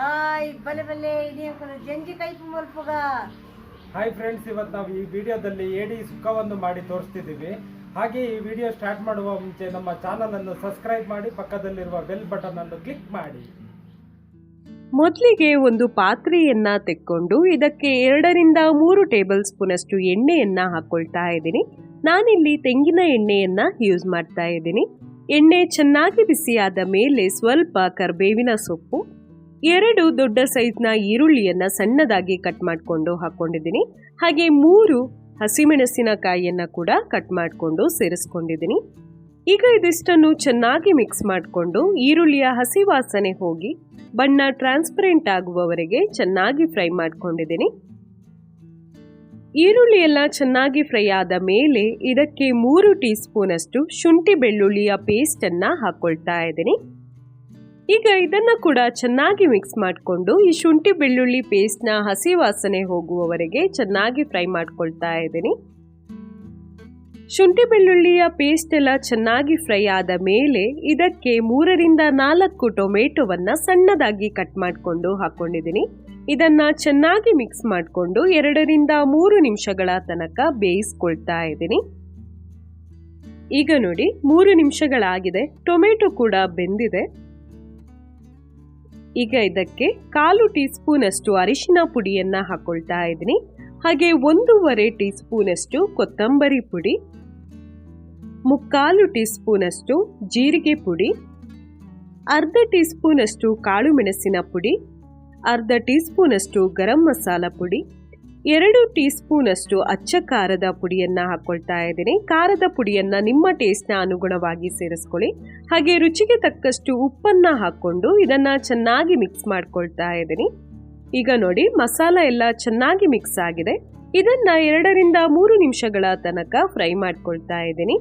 ಆಯ್ ಬಲೆ ಬಲೆ ಇದು ಜಂಜಿ ಕೈಪು ಮಲ್ಪುಗ ಹಾಯ್ ಫ್ರೆಂಡ್ಸ್ ಇವತ್ತು ನಾವು ಈ ವಿಡಿಯೋದಲ್ಲಿ ಏಡಿ ಸುಖವನ್ನು ಮಾಡಿ ತೋರಿಸ್ತಿದ್ದೀವಿ. ಹಾಗೆ ಈ ವಿಡಿಯೋ ಸ್ಟಾರ್ಟ್ ಮಾಡುವ ಮುಂಚೆ ನಮ್ಮ ಚಾನಲ್ ಅನ್ನು ಸಬ್ಸ್ಕ್ರೈಬ್ ಮಾಡಿ ಪಕ್ಕದಲ್ಲಿರುವ ಬೆಲ್ ಬಟನ್ ಅನ್ನು ಕ್ಲಿಕ್ ಮಾಡಿ. ಮೊದಲಿಗೆ ಒಂದು ಪಾತ್ರೆಯನ್ನ ತೆಕ್ಕೊಂಡು ಇದಕ್ಕೆ ಎರಡರಿಂದ ಮೂರು ಟೇಬಲ್ ಸ್ಪೂನಷ್ಟು ಎಣ್ಣೆಯನ್ನ ಹಾಕೊಳ್ತಾ ಇದ್ದೀನಿ. ನಾನಿಲ್ಲಿ ತೆಂಗಿನ ಎಣ್ಣೆಯನ್ನ ಯೂಸ್ ಮಾಡ್ತಾ ಇದ್ದೀನಿ. ಎಣ್ಣೆ ಚೆನ್ನಾಗಿ ಬಿಸಿಯಾದ ಮೇಲೆ ಸ್ವಲ್ಪ ಕರ್ಬೇವಿನ ಸೊಪ್ಪು ಎರಡು ದೊಡ್ಡ ಸೈಜ್ನ ಈರುಳ್ಳಿಯನ್ನು ಸಣ್ಣದಾಗಿ ಕಟ್ ಮಾಡಿಕೊಂಡು ಹಾಕೊಂಡಿದ್ದೀನಿ. ಹಾಗೆ ಮೂರು ಹಸಿಮೆಣಸಿನಕಾಯಿಯನ್ನು ಕೂಡ ಕಟ್ ಮಾಡಿಕೊಂಡು ಸೇರಿಸ್ಕೊಂಡಿದ್ದೀನಿ. ಈಗ ಇದಿಷ್ಟನ್ನು ಚೆನ್ನಾಗಿ ಮಿಕ್ಸ್ ಮಾಡಿಕೊಂಡು ಈರುಳ್ಳಿಯ ಹಸಿ ವಾಸನೆ ಹೋಗಿ ಬಣ್ಣ ಟ್ರಾನ್ಸ್ಪರೆಂಟ್ ಆಗುವವರೆಗೆ ಚೆನ್ನಾಗಿ ಫ್ರೈ ಮಾಡಿಕೊಂಡಿದ್ದೀನಿ. ಈರುಳ್ಳಿಯೆಲ್ಲ ಚೆನ್ನಾಗಿ ಫ್ರೈ ಆದ ಮೇಲೆ ಇದಕ್ಕೆ ಮೂರು ಟೀ ಸ್ಪೂನಷ್ಟು ಶುಂಠಿ ಬೆಳ್ಳುಳ್ಳಿಯ ಪೇಸ್ಟನ್ನು ಹಾಕ್ಕೊಳ್ತಾ ಇದ್ದೀನಿ. ಈಗ ಇದನ್ನ ಕೂಡ ಚೆನ್ನಾಗಿ ಮಿಕ್ಸ್ ಮಾಡಿಕೊಂಡು ಈ ಶುಂಠಿ ಬೆಳ್ಳುಳ್ಳಿ ಪೇಸ್ಟ್ನ ಹಸಿ ವಾಸನೆ ಹೋಗುವವರೆಗೆ ಚೆನ್ನಾಗಿ ಫ್ರೈ ಮಾಡ್ಕೊಳ್ತಾ ಇದ್ದೀನಿ. ಶುಂಠಿ ಬೆಳ್ಳುಳ್ಳಿಯ ಪೇಸ್ಟ್ ಎಲ್ಲ ಚೆನ್ನಾಗಿ ಫ್ರೈ ಆದ ಮೇಲೆ ಇದಕ್ಕೆ ಮೂರರಿಂದ ನಾಲ್ಕು ಟೊಮೆಟೊವನ್ನ ಸಣ್ಣದಾಗಿ ಕಟ್ ಮಾಡಿಕೊಂಡು ಹಾಕೊಂಡಿದ್ದೀನಿ. ಇದನ್ನ ಚೆನ್ನಾಗಿ ಮಿಕ್ಸ್ ಮಾಡಿಕೊಂಡು ಎರಡರಿಂದ ಮೂರು ನಿಮಿಷಗಳ ತನಕ ಬೇಯಿಸ್ಕೊಳ್ತಾ ಇದ್ದೀನಿ. ಈಗ ನೋಡಿ, ಮೂರು ನಿಮಿಷಗಳಾಗಿದೆ ಟೊಮೆಟೊ ಕೂಡ ಬೆಂದಿದೆ. ಈಗ ಇದಕ್ಕೆ ಕಾಲು ಟೀ ಸ್ಪೂನಷ್ಟು ಅರಿಶಿನ ಪುಡಿಯನ್ನ ಹಾಕೊಳ್ತಾ ಇದ್ದೀನಿ. ಹಾಗೆ ಒಂದೂವರೆ ಟೀ ಸ್ಪೂನಷ್ಟು ಕೊತ್ತಂಬರಿ ಪುಡಿ, ಮುಕ್ಕಾಲು ಟೀ ಸ್ಪೂನಷ್ಟು ಜೀರಿಗೆ ಪುಡಿ, ಅರ್ಧ ಟೀ ಸ್ಪೂನಷ್ಟು ಕಾಳು ಮೆಣಸಿನ ಪುಡಿ, ಅರ್ಧ ಟೀ ಸ್ಪೂನಷ್ಟು ಗರಂ ಮಸಾಲ ಪುಡಿ ಎರಡು ಟೀ ಸ್ಪೂನಷ್ಟು ಅಚ್ಚ ಖಾರದ ಪುಡಿಯನ್ನ ಹಾಕ್ಕೊಳ್ತಾ ಇದ್ದೀನಿ. ಖಾರದ ಪುಡಿಯನ್ನ ನಿಮ್ಮ ಟೇಸ್ಟ್ನ ಅನುಗುಣವಾಗಿ ಸೇರಿಸ್ಕೊಳ್ಳಿ. ಹಾಗೆ ರುಚಿಗೆ ತಕ್ಕಷ್ಟು ಉಪ್ಪನ್ನ ಹಾಕೊಂಡು ಇದನ್ನ ಚೆನ್ನಾಗಿ ಮಿಕ್ಸ್ ಮಾಡ್ಕೊಳ್ತಾ ಇದ್ದೀನಿ. ಈಗ ನೋಡಿ, ಮಸಾಲ ಎಲ್ಲ ಚೆನ್ನಾಗಿ ಮಿಕ್ಸ್ ಆಗಿದೆ. ಇದನ್ನ ಎರಡರಿಂದ ಮೂರು ನಿಮಿಷಗಳ ತನಕ ಫ್ರೈ ಮಾಡ್ಕೊಳ್ತಾ ಇದ್ದೀನಿ.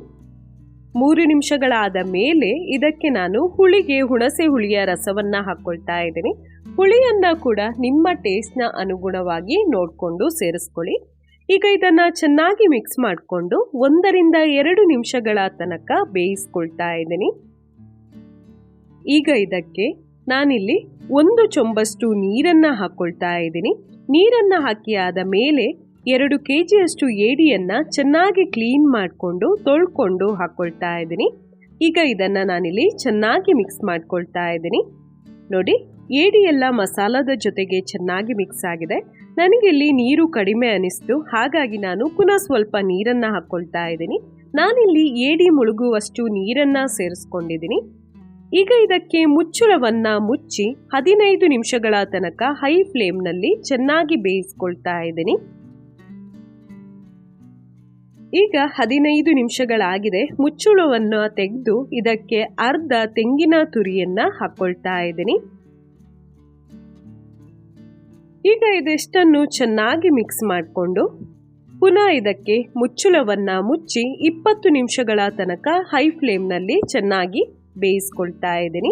ಮೂರು ನಿಮಿಷಗಳಾದ ಮೇಲೆ ಇದಕ್ಕೆ ನಾನು ಹುಳಿಗೆ ಹುಣಸೆ ಹುಳಿಯ ರಸವನ್ನ ಹಾಕ್ಕೊಳ್ತಾ ಇದ್ದೀನಿ. ಹುಳಿಯನ್ನ ಕೂಡ ನಿಮ್ಮ ಟೇಸ್ಟ್ನ ಅನುಗುಣವಾಗಿ ನೋಡಿಕೊಂಡು ಸೇರಿಸ್ಕೊಳ್ಳಿ. ಈಗ ಇದನ್ನ ಚೆನ್ನಾಗಿ ಮಿಕ್ಸ್ ಮಾಡಿಕೊಂಡು ಒಂದರಿಂದ ಎರಡು ನಿಮಿಷಗಳ ತನಕ ಬೇಯಿಸ್ಕೊಳ್ತಾ ಇದ್ದೀನಿ. ಈಗ ಇದಕ್ಕೆ ನಾನಿಲ್ಲಿ ಒಂದು ಚೊಂಬಷ್ಟು ನೀರನ್ನ ಹಾಕೊಳ್ತಾ ಇದ್ದೀನಿ. ನೀರನ್ನ ಹಾಕಿ ಆದ ಮೇಲೆ ಎರಡು ಕೆ ಜಿಯಷ್ಟು ಏಡಿಯನ್ನು ಚೆನ್ನಾಗಿ ಕ್ಲೀನ್ ಮಾಡಿಕೊಂಡು ತೊಳ್ಕೊಂಡು ಹಾಕೊಳ್ತಾ ಇದ್ದೀನಿ. ಈಗ ಇದನ್ನ ನಾನಿಲ್ಲಿ ಚೆನ್ನಾಗಿ ಮಿಕ್ಸ್ ಮಾಡ್ಕೊಳ್ತಾ ಇದ್ದೀನಿ. ನೋಡಿ ಏಡಿ ಎಲ್ಲ ಮಸಾಲದ ಜೊತೆಗೆ ಚೆನ್ನಾಗಿ ಮಿಕ್ಸ್ ಆಗಿದೆ. ನನಗೆ ಇಲ್ಲಿ ನೀರು ಕಡಿಮೆ ಅನಿಸ್ತು. ಹಾಗಾಗಿ ನಾನು ಪುನಃ ಸ್ವಲ್ಪ ನೀರನ್ನು ಹಾಕ್ಕೊಳ್ತಾ ಇದ್ದೀನಿ. ನಾನಿಲ್ಲಿ ಏಡಿ ಮುಳುಗುವಷ್ಟು ನೀರನ್ನು ಸೇರಿಸ್ಕೊಂಡಿದ್ದೀನಿ. ಈಗ ಇದಕ್ಕೆ ಮುಚ್ಚುಳವನ್ನು ಮುಚ್ಚಿ ಹದಿನೈದು ನಿಮಿಷಗಳ ತನಕ ಹೈ ಫ್ಲೇಮ್ನಲ್ಲಿ ಚೆನ್ನಾಗಿ ಬೇಯಿಸ್ಕೊಳ್ತಾ ಇದ್ದೀನಿ. ಈಗ ಹದಿನೈದು ನಿಮಿಷಗಳಾಗಿದೆ. ಮುಚ್ಚುಳವನ್ನು ತೆಗೆದು ಇದಕ್ಕೆ ಅರ್ಧ ತೆಂಗಿನ ತುರಿಯನ್ನು ಹಾಕ್ಕೊಳ್ತಾ ಇದ್ದೀನಿ. ಈಗ ಇದಿಷ್ಟನ್ನು ಚೆನ್ನಾಗಿ ಮಿಕ್ಸ್ ಮಾಡಿಕೊಂಡು ಪುನಃ ಇದಕ್ಕೆ ಮುಚ್ಚುಳವನ್ನು ಮುಚ್ಚಿ ಇಪ್ಪತ್ತು ನಿಮಿಷಗಳ ತನಕ ಹೈ ಫ್ಲೇಮ್ನಲ್ಲಿ ಚೆನ್ನಾಗಿ ಬೇಯಿಸ್ಕೊಳ್ತಾ ಇದ್ದೀನಿ.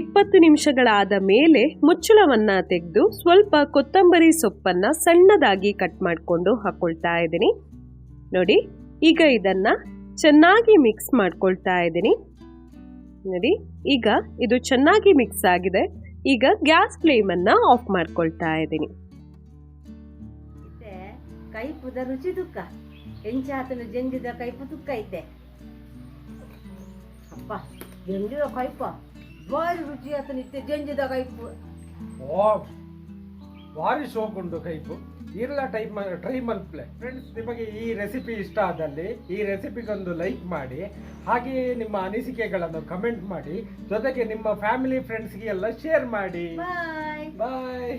ಇಪ್ಪತ್ತು ನಿಮಿಷಗಳಾದ ಮೇಲೆ ಮುಚ್ಚಳವನ್ನು ತೆಗೆದು ಸ್ವಲ್ಪ ಕೊತ್ತಂಬರಿ ಸೊಪ್ಪನ್ನ ಸಣ್ಣದಾಗಿ ಕಟ್ ಮಾಡಿಕೊಂಡು ಹಾಕೊಳ್ತಾ ಇದ್ದೀನಿ. ನೋಡಿ, ಈಗ ಇದನ್ನ ಚೆನ್ನಾಗಿ ಮಿಕ್ಸ್ ಮಾಡ್ಕೊಳ್ತಾ ಇದ್ದೀನಿ. ನೋಡಿ, ಈಗ ಇದು ಚೆನ್ನಾಗಿ ಮಿಕ್ಸ್ ಆಗಿದೆ. ಈಗ ಗ್ಯಾಸ್ ಫ್ಲೇಮನ್ನು ಆಫ್ ಮಾಡ್ಕೊಳ್ತಾ ಇದ್ದೀನಿ. ಕೈಪುದ ರುಚಿ ದುಃಖ. ಹೆಂಚಾತನ ಜಂಜಿದ ಕೈಪು ದುಃಖ ಐತೆ ಅಪ್ಪ ಜಂಜಿದ ಕೈಪ. ಭಾರಿ ರುಚಿ ಆತನ ಇತ್ತೆ ಜಂಜಿದ ಕೈಪು. ಭಾರಿ ಶೋಕ್ ಉಂಟು ಕೈಪು. ಇರಲ ಟೈಪ್ ಟ್ರೈ ಮಲ್ಪ್ಲೆ ಫ್ರೆಂಡ್ಸ್ ನಿಮಗೆ ಈ ರೆಸಿಪಿ ಇಷ್ಟ ಆದಲ್ಲಿ ಈ ರೆಸಿಪಿಗೊಂದು ಲೈಕ್ ಮಾಡಿ ಹಾಗೆಯೇ ನಿಮ್ಮ ಅನಿಸಿಕೆಗಳನ್ನು ಕಮೆಂಟ್ ಮಾಡಿ ಜೊತೆಗೆ ನಿಮ್ಮ ಫ್ಯಾಮಿಲಿ ಫ್ರೆಂಡ್ಸ್ಗೆ ಎಲ್ಲ ಶೇರ್ ಮಾಡಿ. ಬಾಯ್ ಬಾಯ್